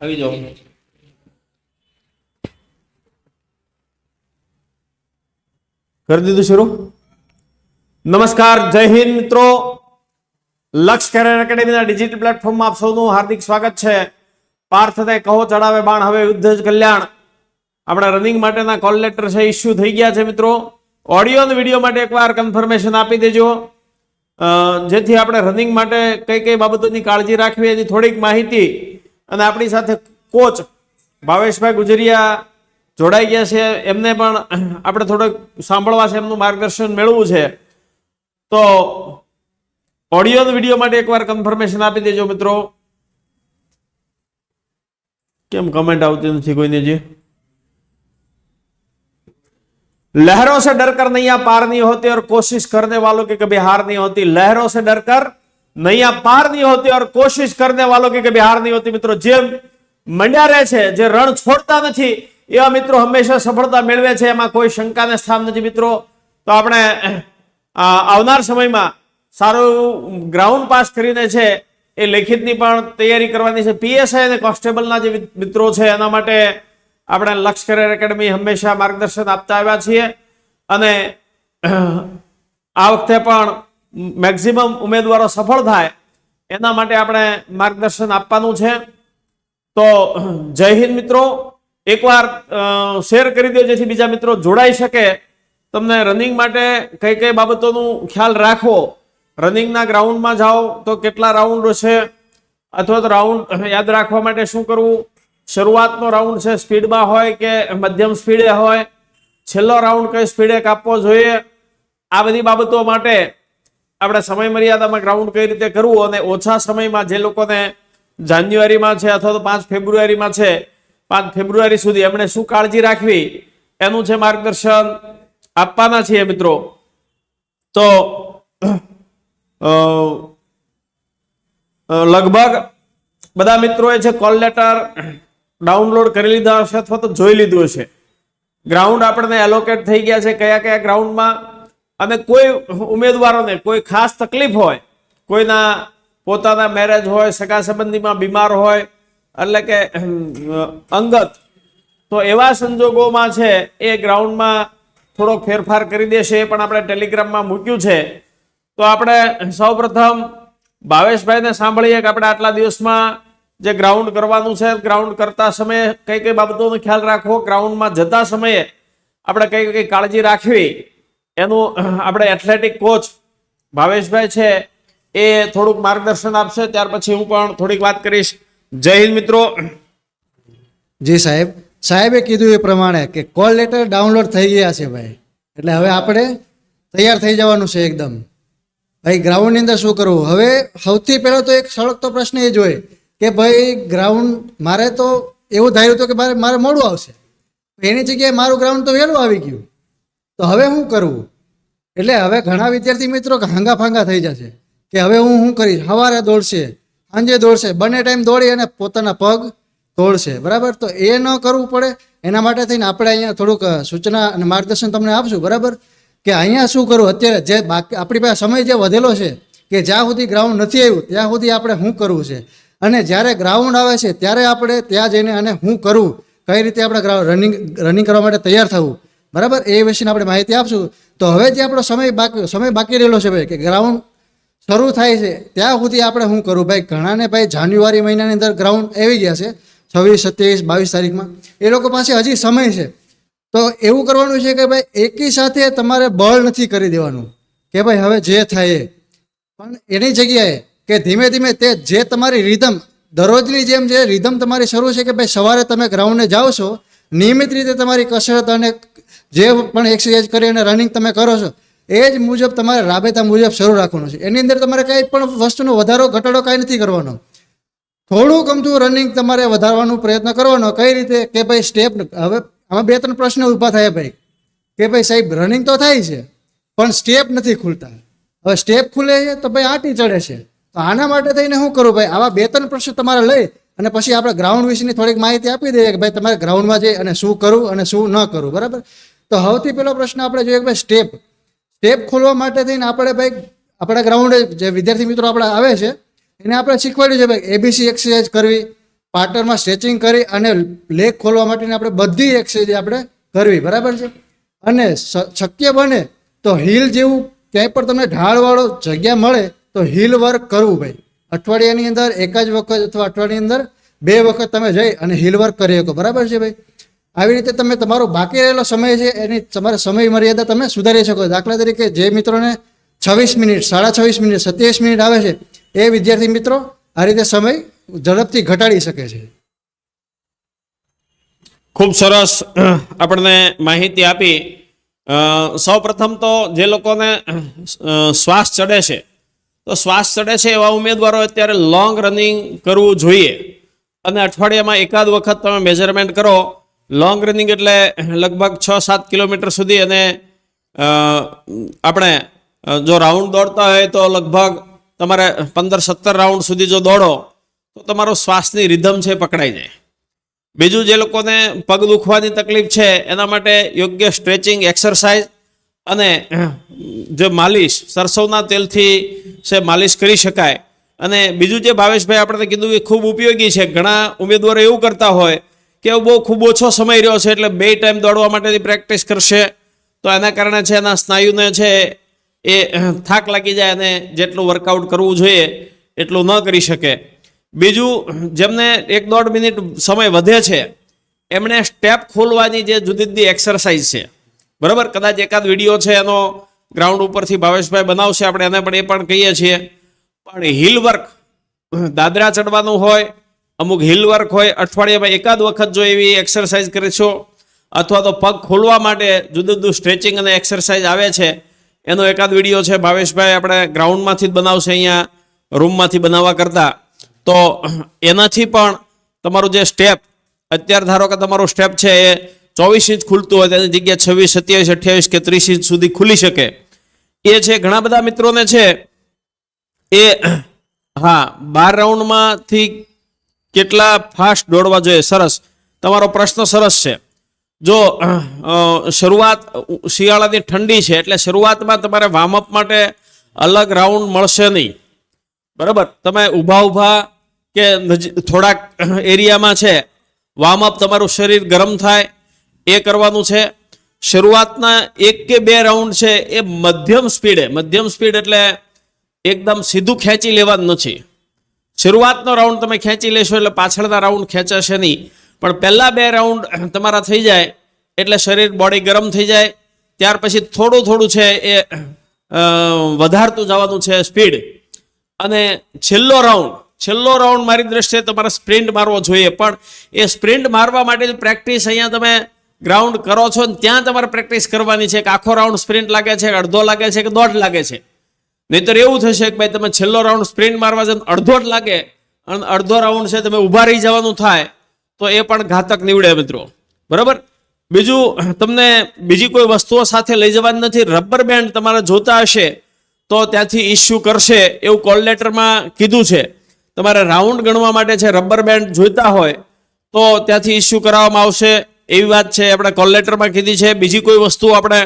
આવી જાઓ. કરી દીધું શરૂ? નમસ્કાર, જય હિન્દ મિત્રો. લક્ષ કેરિયર એકેડેમીના ડિજિટલ પ્લેટફોર્મમાં આપ સૌનું હાર્દિક સ્વાગત છે. પાર્થ તે કહો, ચડાવે બાણ, હવે યુદ્ધ જ કલ્યાણ. આપણા રનિંગ માટેના કોલ લેટર છે ઇસ્યુ થઈ ગયા છે મિત્રો. ઓડિયો અને વીડિયો માટે એકવાર કન્ફર્મેશન આપી દેજો. જેથી આપણે રનિંગ માટે કઈ કઈ બાબતોની કાળજી રાખવી એની થોડીક માહિતી અને આપણી સાથે કોચ ભાવેશભાઈ ગુજરિયા જોડાઈ ગયા છે. એમને પણ આપણે થોડોક સાંભળવા છે, એમનું માર્ગદર્શન મેળવવું છે. તો ઓડિયો વીડિયો માટે એકવાર કન્ફર્મેશન આપી દેજો મિત્રો. કેમ કમેન્ટ આવતી નથી કોઈને જે लहरों से डरकर नैया पार नहीं होती और कोशिश करने वालों की कभी हार नहीं होती लहरों से डरकर नैया पार नहीं होती और कोशिश करने वालों की कभी हार नहीं होती મિત્રો જે મંડ્યા રહે છે જે રણ છોડતા નથી એવા મિત્રો હંમેશા સફળતા મેળવે છે એમાં કોઈ શંકાને સ્થાન નથી મિત્રો તો આપણે અ, આવનાર સમયમાં સારું ગ્રાઉન્ડ પાસ કરીને છે એ લેખિતની પણ તૈયારી કરવાની છે પીએસઆઈ અને કોન્સ્ટેબલના જે મિત્રો છે એના માટે આપણે લક્ષ એકેડમી હંમેશા માર્ગદર્શન આપતા આવ્યા છીએ. અને આ વખતે પણ મેક્સિમમ ઉમેદવારો સફળ થાય એના માટે આપણે માર્ગદર્શન આપવાનું છે. તો, જય હિન્દ મિત્રો. એકવાર શેર કરી દો જેથી બીજા મિત્રો જોડાઈ શકે. તમને રનિંગ માટે કઈ કઈ બાબતોનું ખ્યાલ રાખવો રનિંગના ગ્રાઉન્ડમાં જાઓ તો કેટલા રાઉન્ડ છે? અથવા તો રાઉન્ડ યાદ રાખવા માટે શું કરવું? શરૂઆતનો રાઉન્ડ છે સ્પીડમાં હોય કે મધ્યમ સ્પીડે હોય, છેલ્લો રાઉન્ડ કઈ સ્પીડે કાપવો જોઈએ? આ બધી બાબતો માટે આપણે સમય મર્યાદામાં ગ્રાઉન્ડ કઈ રીતે કરવું અને ઓછા સમયમાં જે લોકોને જાન્યુઆરીમાં છે અથવા તો પાંચ ફેબ્રુઆરીમાં છે, પાંચ ફેબ્રુઆરી સુધી એમણે શું કાળજી રાખવી? એનું છે માર્ગદર્શન આપવાના છીએ મિત્રો. તો લગભગ બધા મિત્રોએ છે કોલ લેટર ડાઉનલોડ કરી લીધા હશે અથવા તો જોઈ લીધું હશે. ગ્રાઉન્ડ આપણને એલોકેટ થઈ ગયા છે કયા કયા ગ્રાઉન્ડમાં અને કોઈ ઉમેદવારોને કોઈ ખાસ તકલીફ હોય, કોઈના પોતાના મેરેજ હોય, સગા સંબંધીમાં બીમાર હોય, એટલે કે અંગત, તો એવા સંજોગોમાં છે એ ગ્રાઉન્ડમાં થોડોક ફેરફાર કરી દેશે એ પણ આપણે ટેલિગ્રામમાં મૂક્યું છે. તો આપણે સૌપ્રથમ ભાવેશભાઈને સાંભળીએ કે આપણે આટલા દિવસમાં જે ગ્રાઉન્ડ કરવાનું છે ગ્રાઉન્ડ કરતા સમયે કઈ કઈ બાબતોનો ખ્યાલ રાખવો? ગ્રાઉન્ડમાં જતા સમયે આપણે કઈ કઈ કાળજી રાખવી? એનું આપણે એથ્લેટિક કોચ ભાવેશભાઈ છે, એ થોડુંક માર્ગદર્શન આપશે. ત્યાર પછી હું પણ થોડીક વાત કરીશ. જય હિન્દ મિત્રો. જી સાહેબ. સાહેબે કીધું એ પ્રમાણે કે કોલ લેટર ડાઉનલોડ થઈ ગયા છે ભાઈ. એટલે હવે આપણે તૈયાર થઈ જવાનું છે એકદમ. ભાઈ ગ્રાઉન્ડની અંદર શું કરવું? હવે સૌથી પહેલાં તો એક સળગતો પ્રશ્ન એ જ હોય કે ભાઈ ગ્રાઉન્ડ મારે તો એવું ધાર્યું હતું કે મારે મારે મોડું આવશે. એની જગ્યાએ મારું ગ્રાઉન્ડ તો વહેલું આવી ગયું. તો હવે શું કરવું એટલે હવે ઘણા વિદ્યાર્થી મિત્રો હાંગા ફાંગા થઈ જશે કે હવે હું શું કરીશ? સવારે દોડશે, સાંજે દોડશે, બંને ટાઈમ દોડી અને પોતાના પગ તોડશે બરાબર? તો એ ન કરવું પડે. એના માટે થઈને આપણે અહીંયા થોડુંક સૂચના અને માર્ગદર્શન તમને આપશું. બરાબર? કે અહીંયા શું કરવું અત્યારે જે બાકી, આપણી પાસે સમય જે વધેલો છે કે જ્યાં સુધી ગ્રાઉન્ડ નથી આવ્યું, ત્યાં સુધી આપણે શું કરવું છે? અને જ્યારે ગ્રાઉન્ડ આવે છે, ત્યારે આપણે ત્યાં જઈને અને હું કરું, કઈ રીતે આપણે રનિંગ રનિંગ કરવા માટે તૈયાર થવું, બરાબર? એ વિશેની આપણે માહિતી આપશું. તો હવે જે આપણો સમય બાકી સમય બાકી રહેલો છે ભાઈ, કે ગ્રાઉન્ડ શરૂ થાય છે, ત્યાં સુધી આપણે શું કરું? ભાઈ, ઘણાને ભાઈ જાન્યુઆરી મહિનાની અંદર ગ્રાઉન્ડ આવી ગયા છે, છવ્વીસ, સત્યાવીસ, બાવીસ તારીખમાં. એ લોકો પાસે હજી સમય છે. તો એવું કરવાનું છે કે ભાઈ, એકી સાથે તમારે બળ નથી કરી દેવાનું. કે ભાઈ, હવે જે થાય પણ એની જગ્યાએ કે ધીમે ધીમે તે જે તમારી રિધમ દરરોજની જેમ જે રિધમ તમારી શરૂ છે કે ભાઈ સવારે તમે ગ્રાઉન્ડે જાઓ છો, નિયમિત રીતે તમારી કસરત અને જે પણ એક્સરસાઇઝ કરી અને રનિંગ તમે કરો છો એ જ મુજબ તમારે રાબેતા મુજબ શરૂ રાખવાનું છે. એની અંદર તમારે કંઈ પણ વસ્તુનો વધારો, ઘટાડો કાંઈ નથી કરવાનો. થોડું કમતું રનિંગ તમારે વધારવાનો પ્રયત્ન કરવાનો. કઈ રીતે? કે ભાઈ સ્ટેપ હવે આમાં બે ત્રણ પ્રશ્ન ઊભા થાય ભાઈ. કે ભાઈ સાહેબ રનિંગ તો થાય છે, પણ સ્ટેપ નથી ખુલતા. હવે સ્ટેપ ખુલે છે તો ભાઈ આંટી ચડે છે. તો આના માટે થઈને શું કરું? ભાઈ, આવા બે ત્રણ પ્રશ્ન તમારે લઈ અને પછી આપણે ગ્રાઉન્ડ વિશેની થોડીક માહિતી આપી દઈએ કે ભાઈ, તમારે ગ્રાઉન્ડમાં જઈ અને શું કરવું અને શું ન કરવું બરાબર? તો સૌથી પહેલો પ્રશ્ન આપણે જોઈએ કે ભાઈ સ્ટેપ સ્ટેપ ખોલવા માટે થઈને આપણે ભાઈ, આપણા ગ્રાઉન્ડે જે વિદ્યાર્થી મિત્રો આપણા આવે છે, એને આપણે શીખવાડ્યું છે ભાઈ એબીસી એક્સરસાઇઝ કરવી પાર્ટરમાં સ્ટ્રેચિંગ કરી અને લેગ ખોલવા માટેની આપણે બધી એક્સરસાઇઝ આપણે કરવી, બરાબર છે? અને શક્ય બને તો હિલ જેવું ક્યાંય પણ તમને ઢાળવાળો જગ્યા મળે તો હિલ વર્ક કરવું ભાઈ. અઠવાડિયાની અંદર, એક જ વખત અથવા અઠવાડિયાની અંદર બે વખત તમે જઈ અને હિલ વર્ક કરી શકો. બરાબર છે ભાઈ? આવી રીતે તમે તમારો બાકી રહેલો સમય છે, એની તમારા સમય મર્યાદા તમે સુધારી શકો. દાખલા તરીકે જે મિત્રોને છવ્વીસ મિનિટ, સાડા છવ્વીસ મિનિટ, સત્યાવીસ મિનિટ આવે છે, એ વિદ્યાર્થી મિત્રો આ રીતે સમય ઝડપથી ઘટાડી શકે છે. ખૂબ સરસ આપણને માહિતી આપી. સૌ પ્રથમ તો જે લોકોને શ્વાસ ચડે છે તો શ્વાસ ચડે છે એવા ઉમેદવારો અત્યારે લોંગ રનિંગ કરવું જોઈએ. અને અઠવાડિયામાં એકાદ વખત તમે મેજરમેન્ટ કરો લોંગ રનિંગ એટલે લગભગ છ સાત કિલોમીટર સુધી અને આપણે જો રાઉન્ડ દોડતા હોય તો લગભગ તમારે પંદર સત્તર રાઉન્ડ સુધી જો દોડો, તો તમારો શ્વાસની રિધમ છે પકડાઈ જાય. બીજું જે લોકોને પગ દુખવાની તકલીફ છે, એના માટે યોગ્ય સ્ટ્રેચિંગ એક્સરસાઇઝ અને જે માલિશ, સરસવના તેલથી છે, માલિશ કરી શકાય. અને બીજું જે ભાવેશભાઈ આપણે કીધું એ ખૂબ ઉપયોગી છે, ઘણા ઉમેદવારો એવું કરતા હોય કે બહુ ખૂબ ઓછો સમય રહ્યો છે, એટલે બે ટાઈમ દોડવા માટેની પ્રેક્ટિસ કરશે. તો એના કારણે છે, એના સ્નાયુને છે, એ થાક લાગી જાય અને જેટલું વર્કઆઉટ કરવું જોઈએ, એટલું ન કરી શકે. બીજું, જેમને એક દોઢ મિનિટ સમય વધે છે, એમણે સ્ટેપ ખોલવાની જે જુદી જુદી એક્સરસાઇઝ છે. બરાબર? કદાચ એકાદ વીડિયો છે, એનો ગ્રાઉન્ડ ઉપરથી ભાવેશભાઈ બનાવશે. આપણે એને પણ એ પણ કહીએ છીએ. પણ હિલ વર્ક દાદરા ચડવાનું હોય, અમુક હિલ વર્ક હોય, અઠવાડિયામાં એકાદ વખત જો એવી એક્સરસાઇઝ કરશો અથવા તો પગ ખોલવા માટે જુદું જુદું સ્ટ્રેચિંગ અને એક્સરસાઇઝ આવે છે, એનો એકાદ વીડિયો છે. ભાવેશભાઈ આપણે ગ્રાઉન્ડમાંથી જ બનાવશે અહીંયા રૂમમાંથી બનાવવા કરતાં. તો એનાથી પણ તમારું જે સ્ટેપ અત્યારે ધારો કે તમારું સ્ટેપ છે એ ચોવીસ ઇંચ ખુલતું હોય તેની જગ્યાએ છવ્વીસ, સત્યાવીસ, અઠ્યાવીસ કે ત્રીસ ઇંચ સુધી ખુલી શકે. એ છે, ઘણા બધા મિત્રોને છે, એ, હા, બાર રાઉન્ડમાંથી કેટલા ફાસ્ટ દોડવા જોઈએ? સરસ. તમારો પ્રશ્ન સરસ છે. જો શરૂઆત, શિયાળાની ઠંડી છે, એટલે શરૂઆતમાં તમારે વાર્મઅપ માટે અલગ રાઉન્ડ મળશે નહીં. બરાબર? તમે ઊભા ઊભા કે થોડાક એરિયામાં છે વાર્મઅપ તમારું શરીર ગરમ થાય એ કરવાનું છે. શરૂઆતના એક કે બે રાઉન્ડ છે એ મધ્યમ સ્પીડે મધ્યમ સ્પીડ એટલે એકદમ સીધું ખેંચી લેવાનું નથી. શરૂઆતનો રાઉન્ડ તમે ખેંચી લેશો એટલે પાછળના રાઉન્ડ ખેંચાશે નહીં. પણ પહેલાં બે રાઉન્ડ તમારા થઈ જાય એટલે શરીર બોડી ગરમ થઈ જાય. ત્યાર પછી થોડું થોડું છે એ વધારતું જવાનું છે સ્પીડ અને છેલ્લો રાઉન્ડ છેલ્લો રાઉન્ડ મારી દ્રષ્ટિએ તમારે સ્પ્રિન્ટ મારવો જોઈએ. પણ એ સ્પ્રિન્ટ મારવા માટેની પ્રેક્ટિસ અહીંયા તમે ગ્રાઉન્ડ કરો છો ને ત્યાં તમારે પ્રેક્ટિસ કરવાની છે કે આખો રાઉન્ડ સ્પ્રિન્ટ લાગે છે, અડધો લાગે છે કે દોઢ લાગે છે? નહીતર એવું થશે કે ભાઈ તમે છેલ્લો રાઉન્ડ સ્પ્રિન્ટ મારવા જાઓ અડધો જ લાગે અને અડધો રાઉન્ડ છે તમે ઊભા રહી જવાનું થાય, તો એ પણ ઘાતક નીવડે મિત્રો. બરાબર? બીજું, તમને બીજી કોઈ વસ્તુઓ સાથે લઈ જવાની નથી રબર બેન્ડ તમારે જોતા હશે તો ત્યાંથી ઇસ્યુ કરશે એવું કોલ લેટરમાં કીધું છે. તમારે રાઉન્ડ ગણવા માટે છે રબર બેન્ડ જોઈતા હોય તો ત્યાંથી ઇસ્યુ કરાવવામાં આવશે. એવી વાત છે, આપણે કોલ લેટરમાં કીધી છે, બીજી કોઈ વસ્તુ આપણે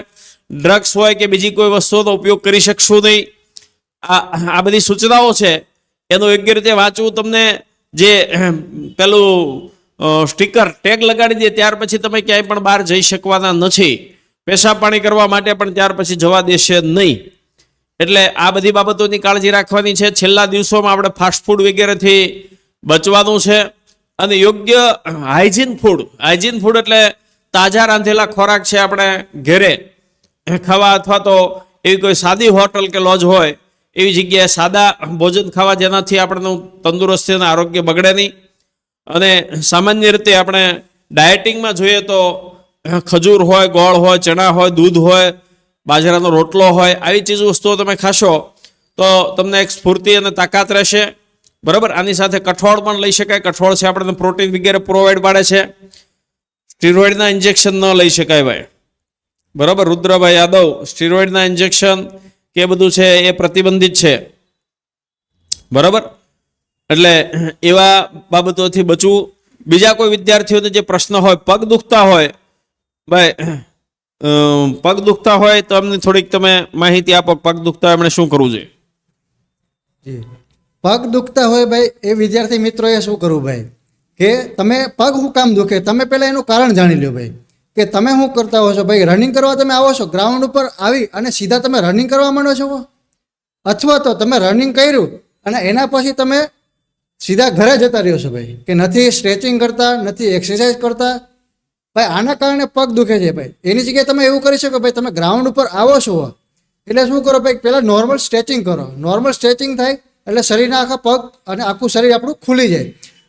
ડ્રગ્સ હોય કે બીજી કોઈ વસ્તુઓનો ઉપયોગ કરી શકશું નહીં. આ આ બધી સૂચનાઓ છે, એનું યોગ્ય રીતે વાંચવું તમને જે પેલું સ્ટીકર ટેગ લગાડી દે, ત્યાર પછી તમે ક્યાંય પણ બહાર જઈ શકવાના નથી. પેશાબ પાણી કરવા માટે પણ ત્યાર પછી જવા દેશે નહીં. એટલે આ બધી બાબતોની કાળજી રાખવાની છે. છેલ્લા દિવસોમાં આપણે ફાસ્ટફૂડ વગેરેથી બચવાનું છે. અને યોગ્ય હાઇજીન ફૂડ હાઇજીન ફૂડ એટલે તાજા રાંધેલા ખોરાક છે આપણે ઘરે. ખાવા અથવા તો એવી કોઈ સાદી હોટલ કે લોજ હોય, એવી જગ્યાએ સાદા ભોજન ખાવા જેનાથી આપણનું તંદુરસ્તી અને આરોગ્ય બગડે નહીં. અને સામાન્ય રીતે આપણે ડાયટિંગમાં જોઈએ તો ખજૂર હોય, ગોળ હોય, ચણા હોય, દૂધ હોય, બાજરાનો રોટલો હોય, આવી ચીજ વસ્તુઓ તમે ખાશો તો તમને એક સ્ફૂર્તિ અને તાકાત રહેશે. બરાબર? આની સાથે કઠોળ પણ લઈ શકાય. કઠોળ છે આપણને પ્રોટીન વગેરે પ્રોવાઈડ પાડે છે. સ્ટીરોઇડના ઇન્જેક્શન ન લઈ શકાય ભાઈ. બરાબર? રુદ્રભાઈ યાદવ સ્ટીરોઇડના ઇન્જેક્શન કે બધું છે એ પ્રતિબંધિત છે. બરાબર? એટલે એવા બાબતોથી બચવું. બીજા કોઈ વિદ્યાર્થીઓને જે પ્રશ્ન હોય, પગ દુખતા હોય, ભાઈ પગ દુખતા હોય તો અમને થોડીક તમે માહિતી આપો પગ દુખતા એમણે શું કરવું જોઈએ? પગ દુખતા હોય ભાઈ, એ વિદ્યાર્થી મિત્રોએ શું કરવું ભાઈ? કે તમે પગ શું કામ દુખે? તમે પહેલાં એનું કારણ જાણી લો ભાઈ. કે તમે શું કરતા હો છો? ભાઈ રનિંગ કરવા તમે આવો છો ગ્રાઉન્ડ ઉપર આવી અને સીધા તમે રનિંગ કરવા માંડો છો અથવા તો તમે રનિંગ કર્યું અને એના પછી તમે સીધા ઘરે જતા રહ્યો છો ભાઈ. કે નથી સ્ટ્રેચિંગ કરતા, નથી એક્સરસાઇઝ કરતા. ભાઈ, આના કારણે પગ દુખે છે ભાઈ. એની જગ્યાએ તમે એવું કરી શકો ભાઈ, તમે ગ્રાઉન્ડ ઉપર આવો છો એટલે શું કરો ભાઈ, પહેલાં નોર્મલ સ્ટ્રેચિંગ કરો. નોર્મલ સ્ટ્રેચિંગ થાય એટલે શરીરના આખા પગ અને આખું શરીર આપણું ખુલી જાય.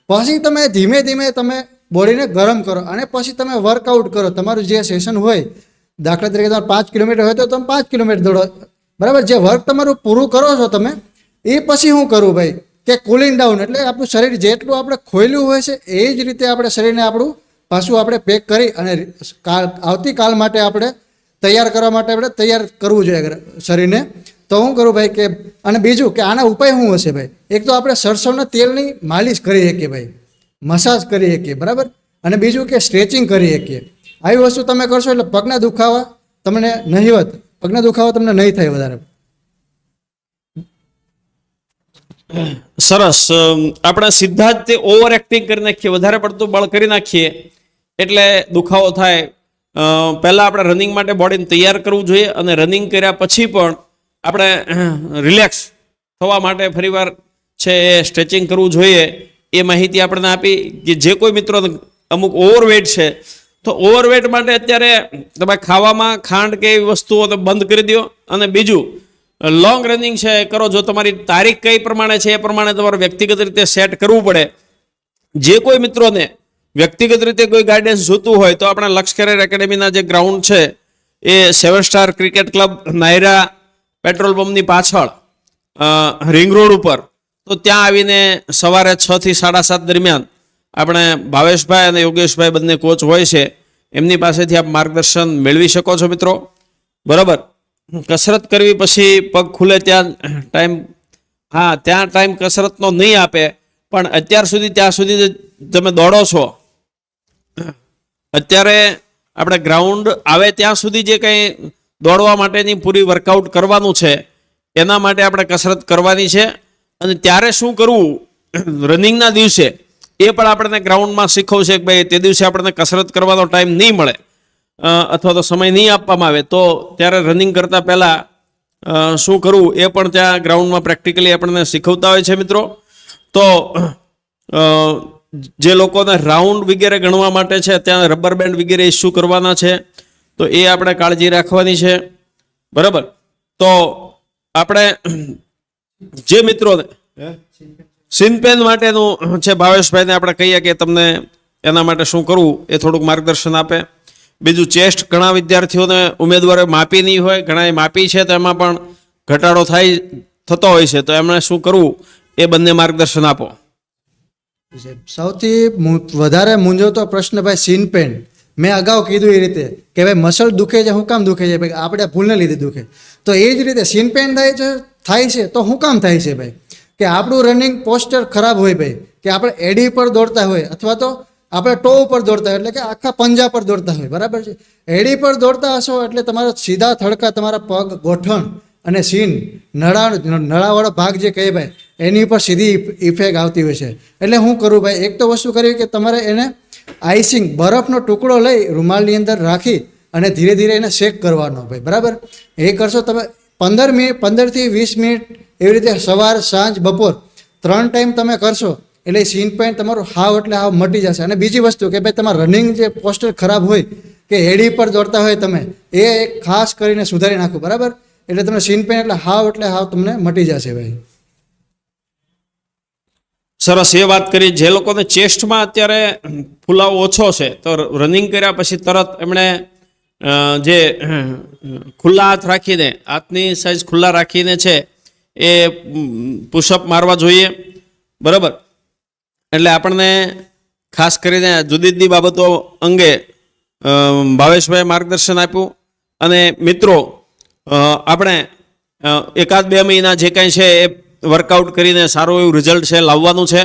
પછી તમે ધીમે ધીમે તમે બોડીને ગરમ કરો અને પછી તમે વર્કઆઉટ કરો. તમારું જે સેશન હોય, દાખલા તરીકે તમારે પાંચ કિલોમીટર હોય તો તમે પાંચ કિલોમીટર દોડો. બરાબર? જે વર્ક તમારું પૂરું કરો છો તમે, એ પછી હું કરું ભાઈ? કે કુલિંગ ડાઉન એટલે આપણું શરીર જેટલું આપણે ખોયલું હોય છે, એ જ રીતે આપણે શરીરને આપણું પાછું આપણે પેક કરી અને કાલ, આવતીકાલ માટે આપણે તૈયાર કરવા માટે આપણે તૈયાર કરવું જોઈએ શરીરને. તો હું કરું ભાઈ કે, અને બીજું કે આના ઉપાય શું હશે ભાઈ? એક તો આપણે સરસવના તેલની માલિશ કરી શકીએ ભાઈ. મસાજ કરી શકીએ, બરાબર? અને બીજું કે સ્ટ્રેચિંગ કરી શકીએ. આવી વસ્તુ તમે કરશો એટલે પગના દુખાવા તમને નહીવત પગના દુખાવા તમને નહીં થાય વધારે. સરસ. આપણે સીધા જ તે ઓવર એક્ટિંગ કરી નાખીએ, વધારે પડતું બળ કરી નાખીએ, એટલે દુખાવો થાય. પહેલા આપણે રનિંગ માટે બોડીને તૈયાર કરવું જોઈએ અને રનિંગ કર્યા પછી પણ આપણે રિલેક્સ થવા માટે ફરીવાર છે એ સ્ટ્રેચિંગ કરવું જોઈએ. એ માહિતી આપણને આપી કે જે કોઈ મિત્રો અમુક ઓવરવેટ છે, તો ઓવરવેટ માટે અત્યારે તમે ખાવામાં ખાંડ કે એવી વસ્તુઓ તો બંધ કરી દો. અને બીજું લોંગ રનિંગ છે એ કરો જો તમારી તારીખ કઈ પ્રમાણે છે, એ પ્રમાણે તમારે વ્યક્તિગત રીતે સેટ કરવું પડે. જે કોઈ મિત્રોને વ્યક્તિગત રીતે કોઈ ગાઈડન્સ જોતું હોય, તો આપણા લક્ષ કેરિયર એકેડેમીના જે ગ્રાઉન્ડ છે, એ seven star cricket club Nayara petrol પંપની પાછળ રિંગ રોડ ઉપર, તો ત્યાં આવીને સવારે છ થી સાડા સાત દરમિયાન આપણે ભાવેશભાઈ અને યોગેશભાઈ બંને કોચ હોય છે, એમની પાસેથી આપ માર્ગદર્શન મેળવી શકો છો મિત્રો. બરાબર? કસરત કરવી પછી પગ ખુલે ત્યાં ટાઈમ, હા, ત્યાં ટાઈમ કસરતનો નહીં આપે, પણ અત્યાર સુધી ત્યાં સુધી તમે દોડો છો. અત્યારે આપણે ગ્રાઉન્ડ આવે ત્યાં સુધી જે કંઈ દોડવા માટેની પૂરી વર્કઆઉટ કરવાનું છે. એના માટે આપણે કસરત કરવાની છે. અને ત્યારે શું કરવું? રનિંગના દિવસે એ પણ આપણને ગ્રાઉન્ડમાં શીખવશે કે ભાઈ તે દિવસે આપણને કસરત કરવાનો ટાઈમ નહીં મળે. અથવા તો સમય નહીં આપવામાં આવે. તો ત્યારે રનિંગ કરતાં પહેલાં શું કરવું? એ પણ ત્યાં ગ્રાઉન્ડમાં પ્રેક્ટિકલી આપણને શીખવતા હોય છે મિત્રો. તો જે લોકોને રાઉન્ડ વગેરે ગણવા માટે છે, ત્યાં રબર બેન્ડ વગેરે ઇસ્યુ કરવાના છે. તો એ આપણે કાળજી રાખવાની છે. બરાબર? તો આપણે જે મિત્રોને સિનપેન માટેનું છે ભાવેશભાઈને આપણે કહીએ કે તમને એના માટે શું કરવું એ થોડુંક માર્ગદર્શન આપે. બીજું ચેસ્ટ ઘણા વિદ્યાર્થીઓને ઉમેદવારે માપી નહીં હોય ઘણાએ માપી છે તો એમાં પણ ઘટાડો થાય થતો હોય છે. તો એમણે શું કરવું એ બંને માર્ગદર્શન આપો. સૌથી વધારે મૂંઝવતો પ્રશ્ન ભાઈ સીન પેન મેં અગાઉ કીધું એ રીતે કે ભાઈ મસલ દુખે છે શું કામ દુખે છે, ભાઈ આપણે ભૂલને લીધે દુખે. તો એ જ રીતે સીન પેન થાય છે થાય છે, તો શું કામ થાય છે ભાઈ. કે આપણું રનિંગ પોસ્ચર ખરાબ હોય ભાઈ, કે આપણે એડી પર દોડતા હોય અથવા તો આપણે ટો ઉપર દોડતા હોય, એટલે કે આખા પંજા પર દોડતા હોય, બરાબર છે? એડી પર દોડતા હશો એટલે તમારા સીધા થડકા, તમારા પગ ગોઠણ અને સીન નળા નળાવાળો ભાગ જે કહે ભાઈ, એની ઉપર સીધી ઇફેક્ટ આવતી હોય છે. એટલે હું કરું ભાઈ, એક તો વસ્તુ કરી કે તમારે એને આઈસિંગ બરફનો ટુકડો લઈ રૂમાલની અંદર રાખી અને ધીરે ધીરે એને શેક કરવાનો ભાઈ, બરાબર? એ કરશો તમે પંદર મિનિટ, પંદરથી વીસ મિનિટ એવી રીતે સવાર, સાંજ, બપોર ત્રણ ટાઈમ તમે કરશો એટલે સીન પેન્ટ તમારું હાવ એટલે હાવ મટી જશે. અને બીજી વસ્તુ કે ભાઈ તમારું રનિંગ જે પોસ્ટર ખરાબ હોય કે હેડી પર દોડતા હોય તમે, એ ખાસ કરીને સુધારી નાખો, બરાબર? એટલે તમને સીન પેન એટલે હાવ એટલે હાવ તમને મટી જશે ભાઈ. સરસ એ વાત કરી. જે લોકોને ચેસ્ટમાં અત્યારે ફુલાવો ઓછો છે, તો રનિંગ કર્યા પછી તરત એમણે જે ખુલ્લા હાથ રાખીને, હાથની સાઈઝ ખુલ્લા રાખીને છે, એ પુશઅપ મારવા જોઈએ. બરાબર? એટલે આપણને ખાસ કરીને જુદી જુદી બાબતો અંગે ભાવેશભાઈ માર્ગદર્શન આપ્યું. અને મિત્રો આપણે એકાદ બે મહિના જે કાંઈ છે, એ વર્કઆઉટ કરીને સારું એવું રિઝલ્ટ છે, લાવવાનું છે.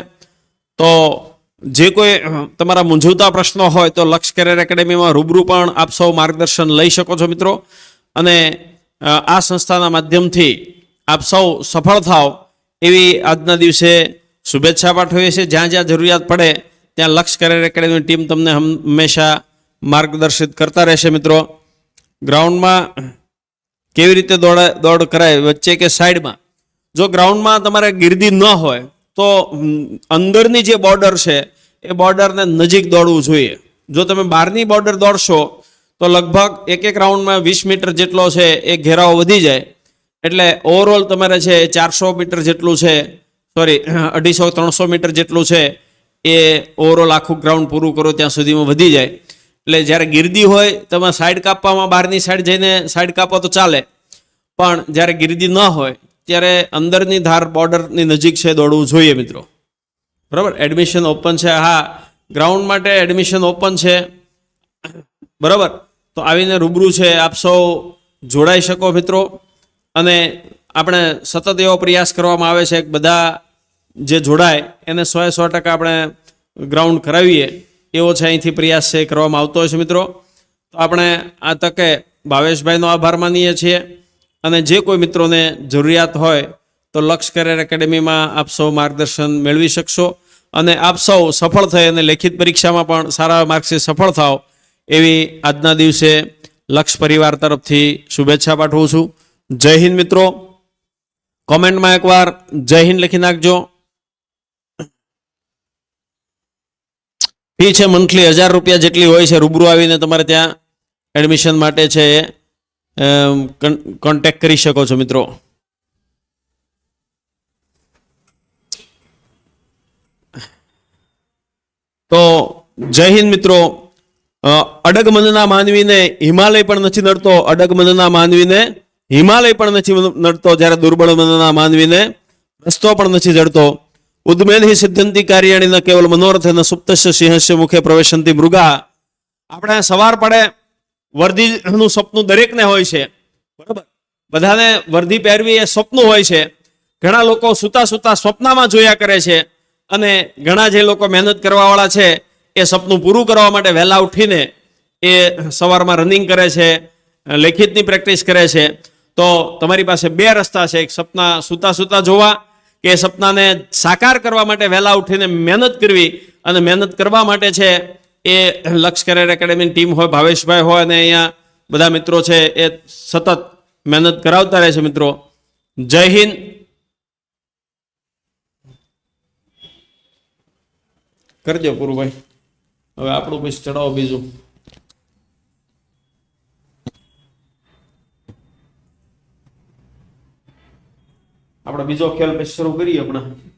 તો જે કોઈ તમારા મૂંઝવતા પ્રશ્નો હોય તો લક્ષ કેરિયર એકેડેમીમાં રૂબરૂ પણ આપ સૌ માર્ગદર્શન લઈ શકો છો મિત્રો. અને આ સંસ્થાના માધ્યમથી આપ સૌ સફળ થાવ એવી આજના દિવસે શુભેચ્છા પાઠવીએ છીએ. જ્યાં જ્યાં જરૂરિયાત પડે ત્યાં લક્ષ કરેર એકેડમી ટીમ તમને હંમેશા માર્ગદર્શિત કરતા રહેશે મિત્રો. ગ્રાઉન્ડમાં કેવી રીતે દોડ દોડ કરાય? વચ્ચે કે સાઈડમાં જો ગ્રાઉન્ડમાં તમારે ગીર્દી ન હોય, તો અંદરની જે બોર્ડર છે, એ બોર્ડરને નજીક દોડવું જોઈએ. જો તમે બહારની બોર્ડર દોડશો, તો લગભગ એક એક રાઉન્ડમાં વીસ મીટર જેટલો છે, એ ઘેરાવો વધી જાય. એટલે ઓવરઓલ તમારે છે ચારસો મીટર જેટલું છે સોરી અઢીસો, ત્રણસો મીટર જેટલું છે, એ ઓવરઓલ આખું ગ્રાઉન્ડ પૂરું કરો, ત્યાં સુધીમાં વધી જાય. એટલે જ્યારે ગીર્દી હોય, તમે સાઈડ કાપવામાં બહારની સાઈડ જઈને સાઈડ કાપો તો ચાલે. પણ જ્યારે ગીર્દી ન હોય ત્યારે અંદરની ધાર બોર્ડરની નજીક છે દોડવું જોઈએ મિત્રો. બરાબર? એડમિશન ઓપન છે. હા ગ્રાઉન્ડ માટે એડમિશન ઓપન છે. બરાબર? તો આવીને રૂબરૂ છે. આપ સૌ જોડાઈ શકો મિત્રો. અને આપણે સતત એવો પ્રયાસ કરવામાં આવે છે કે બધા જે જોડાય, એને સો સો ટકા આપણે ગ્રાઉન્ડ કરાવીએ. એવો છે અહીંથી પ્રયાસ છે કરવામાં આવતો હોય છે મિત્રો. તો આપણે આ તકે ભાવેશભાઈનો આભાર માનીએ છીએ. અને જે કોઈ મિત્રોને જરૂરિયાત હોય તો લક્ષ કરિયર એકેડેમીમાં આપ સૌ માર્ગદર્શન મેળવી શકશો અને આપ સૌ સફળ થઈ અને લેખિત પરીક્ષામાં પણ સારા માર્ક્સથી સફળ થાઓ એવી આજના દિવસે લક્ષ પરિવાર તરફથી શુભેચ્છા પાઠવું છું. જય હિન્દ મિત્રો. કોમેન્ટમાં એકવાર જય હિન્દ લખી નાખજો. ફી છે મંથલી હજાર રૂપિયા જેટલી હોય છે, રૂબરૂ આવીને તમારે ત્યાં એડમિશન માટે છે એ. કોન્ટેક્ટ કરી શકો છો, મિત્રો. તો, જય હિન્દ, મિત્રો. અડગ મનના માનવીને હિમાલય પણ નથી નડતો. અડગ મનના માનવીને હિમાલય પણ નથી નડતો. જ્યારે દુર્બળ મનના માનવીને રસ્તો પણ નથી જડતો. ઉદ્મેનહિ સિદ્ધંતિ કાર્યણીના કેવલ મનોરથ અને સુપ્તસ્ય સિંહસ્ય મુખે પ્રવેશંતિ મૃગા. આપણે સવાર પડે વર્ધીનું સપનું દરેકને હોય છે. બરાબર? બધાને વર્ધી પહેરવી એ સપનું હોય છે. ઘણા લોકો સૂતા સૂતા સ્વપ્નમાં જોયા કરે છે અને ઘણા જે લોકો મહેનત કરવાવાળા છે એ સપનું પૂરું કરવા માટે વહેલા ઉઠીને એ સવારમાં રનિંગ કરે છે, લેખિતની પ્રેક્ટિસ કરે છે. તો તમારી પાસે બે રસ્તા છે. એક સપના સૂતા સૂતા જોવા કે સપનાને સાકાર કરવા માટે વહેલા ઉઠીને મહેનત કરવી અને મહેનત કરવા માટે છે એ લક્ષ કરિયર એકેડેમીની ટીમ હોય, ભાવેશભાઈ હોય અને અહીંયા બધા મિત્રો છે એ સતત મહેનત કરાવતા રહે છે મિત્રો. જય હિન્દ. કરજો પુરુભાઈ હવે આપણું પછી ચડાવો બીજું. આપણે બીજો ખેલ પછી શરૂ કરીએ હમણાં.